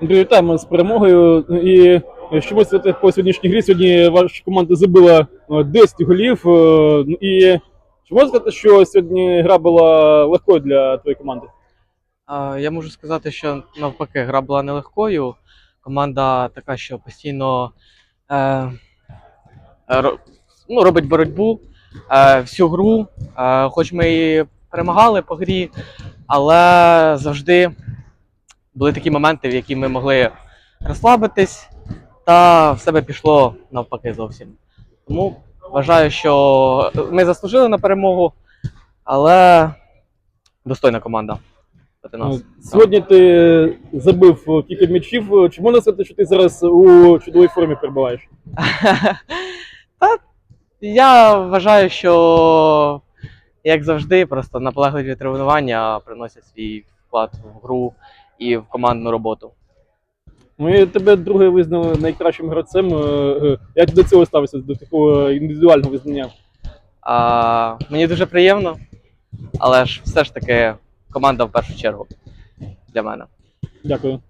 Андрій, Вітаємо з перемогою. І що можете сказати по сьогоднішній грі? Сьогодні ваша команда забила е, 10 голів. е, ну І чи можна сказати, що сьогодні гра була легкою для твоєї команди? Я можу сказати, що навпаки, гра була нелегкою. Команда така, що постійно е, ну, робить боротьбу е, всю гру. Е, хоч ми і перемагали по грі, але завжди були такі моменти, в які ми могли розслабитись, та в себе пішло навпаки зовсім. Тому вважаю, що ми заслужили на перемогу, але достойна команда проти нас. Е, Сьогодні ти забив кілька м'ячів. Чи можна сказати, що ти зараз у чудовій формі перебуваєш? Та я вважаю, що як завжди, просто наполегливі тренування приносять свій вклад в гру і в командну роботу. Ми тебе друге визнали найкращим гравцем. Е, е, Як до цього ставишся, до такого індивідуального визнання? А, мені дуже приємно, але ж все ж таки команда в першу чергу для мене. Дякую.